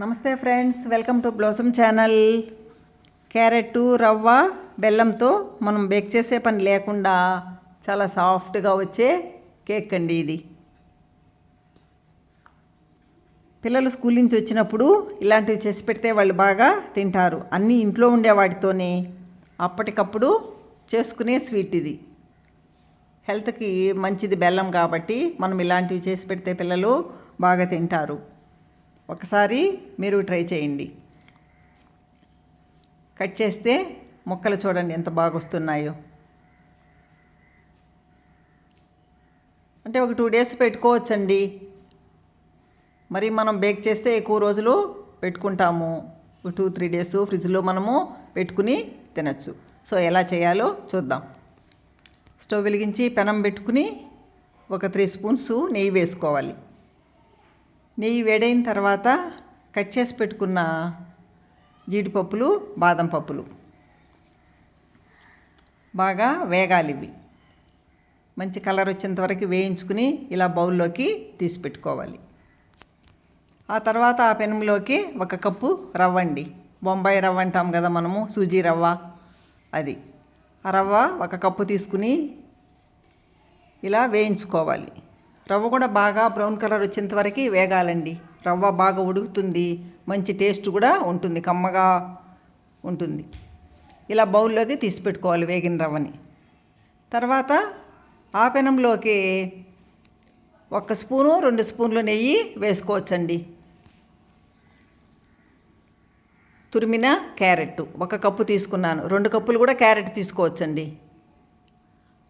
నమస్తే friends welcome to blossom channel. Carrot రవ్వ బెల్లంతో మనం బేక్ చేసే పని లేకుండా చాలా సాఫ్ట్గా వచ్చే కేక్ అండి ఇది. పిల్లలు స్కూల్ నుంచి వచ్చినప్పుడు ఇలాంటివి చేసి పెడితే వాళ్ళు బాగా తింటారు. అన్నీ ఇంట్లో ఉండే వాటితోనే అప్పటికప్పుడు చేసుకునే స్వీట్ ఇది. హెల్త్కి మంచిది బెల్లం కాబట్టి మనం ఇలాంటివి చేసి పెడితే పిల్లలు బాగా తింటారు. ఒకసారి మీరు ట్రై చేయండి. కట్ చేస్తే ముక్కలు చూడండి ఎంత బాగా వస్తున్నాయో అంటే ఒక టూ డేస్ పెట్టుకోవచ్చండి. మరి మనం బేక్ చేస్తే ఎక్కువ రోజులు పెట్టుకుంటాము. ఒక టూ త్రీ డేస్ ఫ్రిడ్జ్లో మనము పెట్టుకుని తినచ్చు. సో ఎలా చేయాలో చూద్దాం. స్టవ్ వెలిగించి పెనం పెట్టుకుని ఒక త్రీ స్పూన్స్ నెయ్యి వేసుకోవాలి. నెయ్యి వేడైన తర్వాత కట్ చేసి పెట్టుకున్న జీడిపప్పులు బాదం పప్పులు. బాగా వేగాలి ఇవి. మంచి కలర్ వచ్చేంత వరకు వేయించుకుని ఇలా బౌల్లోకి తీసి పెట్టుకోవాలి. ఆ తర్వాత ఆ పెనంలోకి ఒక కప్పు రవ్వ అండి. బొంబాయి రవ్వ అంటాం కదా మనము సూజీ రవ్వ అది. ఆ రవ్వ ఒక కప్పు తీసుకుని ఇలా వేయించుకోవాలి. రవ్వ కూడా బాగా బ్రౌన్ కలర్ వచ్చేంత వరకు వేగాలండి. రవ్వ బాగా ఉడుకుతుంది. మంచి టేస్ట్ కూడా ఉంటుంది. కమ్మగా ఉంటుంది. ఇలా బౌల్లోకి తీసి పెట్టుకోవాలి వేగిన రవ్వని. తర్వాత ఆపెనంలోకి ఒక స్పూను రెండు స్పూన్లు నెయ్యి వేసుకోవచ్చండి. తురిమిన క్యారెట్. ఒక కప్పు తీసుకున్నాను. రెండు కప్పులు కూడా క్యారెట్ తీసుకోవచ్చండి.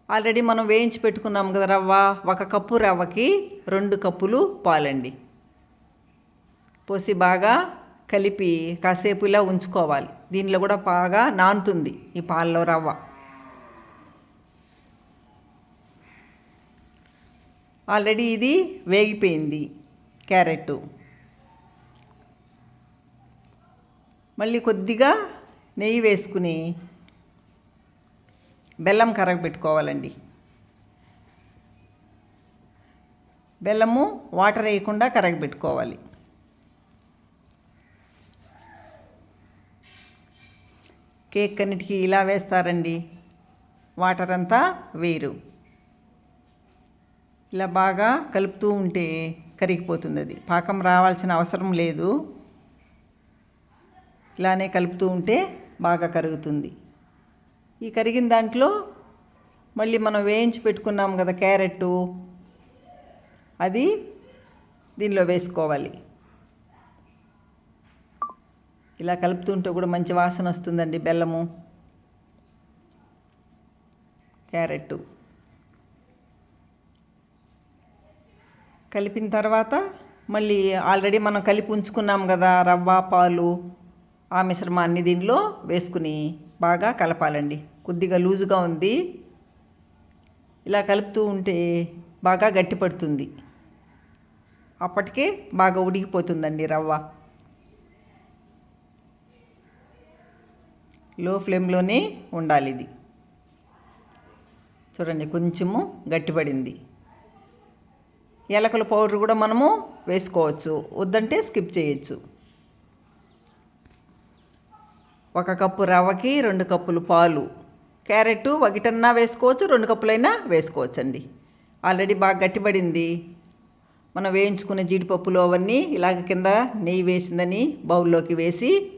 ఆల్రెడీ మనం వేయించి పెట్టుకున్నాం కదా రవ్వ. ఒక కప్పు రవ్వకి రెండు కప్పులు పాలండి. పోసి బాగా కలిపి కాసేపు ఇలా ఉంచుకోవాలి. దీనిలో కూడా బాగా నానుతుంది ఈ పాలలో రవ్వ. ఆల్రెడీ ఇది వేగిపోయింది క్యారెట్. మళ్ళీ కొద్దిగా నెయ్యి వేసుకుని బెల్లం కరగ పెట్టుకోవాలండి. బెల్లము వాటర్ వేయకుండా కరగబెట్టుకోవాలి కేక్ అన్నిటికీ ఇలా వేస్తారండి. వాటర్ అంతా వేరు. ఇలా బాగా కలుపుతూ ఉంటే కరిగిపోతుంది అది. పాకం రావాల్సిన అవసరం లేదు. ఇలానే కలుపుతూ ఉంటే బాగా కరుగుతుంది. ఈ కరిగిన దాంట్లో మళ్ళీ మనం వేయించి పెట్టుకున్నాం కదా క్యారెట్టు. అది దీనిలో వేసుకోవాలి. ఇలా కలుపుతుంటే కూడా మంచి వాసన వస్తుందండి బెల్లము క్యారెట్ కలిపిన తర్వాత మళ్ళీ ఆల్రెడీ మనం కలిపి ఉంచుకున్నాం కదా రవ్వ పాలు ఆ మిశ్రమాన్ని దీనిలో వేసుకుని బాగా కలపాలండి. కొద్దిగా లూజుగా ఉంది. ఇలా కలుపుతూ ఉంటే బాగా గట్టిపడుతుంది అప్పటికే బాగా ఉడికిపోతుందండి రవ్వ. లో ఫ్లేమ్లోనే ఉండాలి ఇది. చూడండి కొంచెము గట్టిపడింది ఎలకల పౌడర్ కూడా మనము వేసుకోవచ్చు. వద్దంటే స్కిప్ చేయొచ్చు. ఒక కప్పు రవ్వకి రెండు కప్పులు పాలు. క్యారెట్ ఒకటన్నా వేసుకోవచ్చు రెండు కప్పులైనా వేసుకోవచ్చండి. ఆల్రెడీ బాగా గట్టిపడింది. మనం వేయించుకున్న జీడిపప్పులు అవన్నీ ఇలాగ కింద నెయ్యి వేసిందని బౌల్లోకి వేసి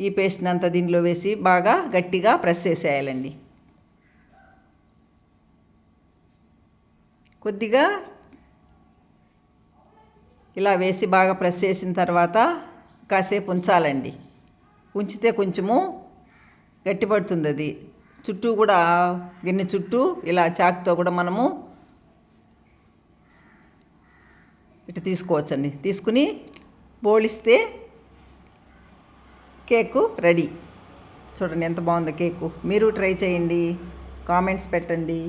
ఈ పేస్ట్ని అంతా దీనిలో వేసి బాగా గట్టిగా ప్రెస్ చేసేయాలండి. కొద్దిగా ఇలా వేసి బాగా ప్రెస్ చేసిన తర్వాత కాసేపు ఉంచాలండి. ఉంచితే కొంచెము గట్టిపడుతుంది అది చుట్టూ కూడా గిన్నె చుట్టూ ఇలా చాకుతో కూడా మనము ఇటు తీసుకోవచ్చండి. తీసుకుని బోళిస్తే కేకు రెడీ. చూడండి ఎంత బాగుందో కేకు. మీరు ట్రై చేయండి. కామెంట్స్ పెట్టండి.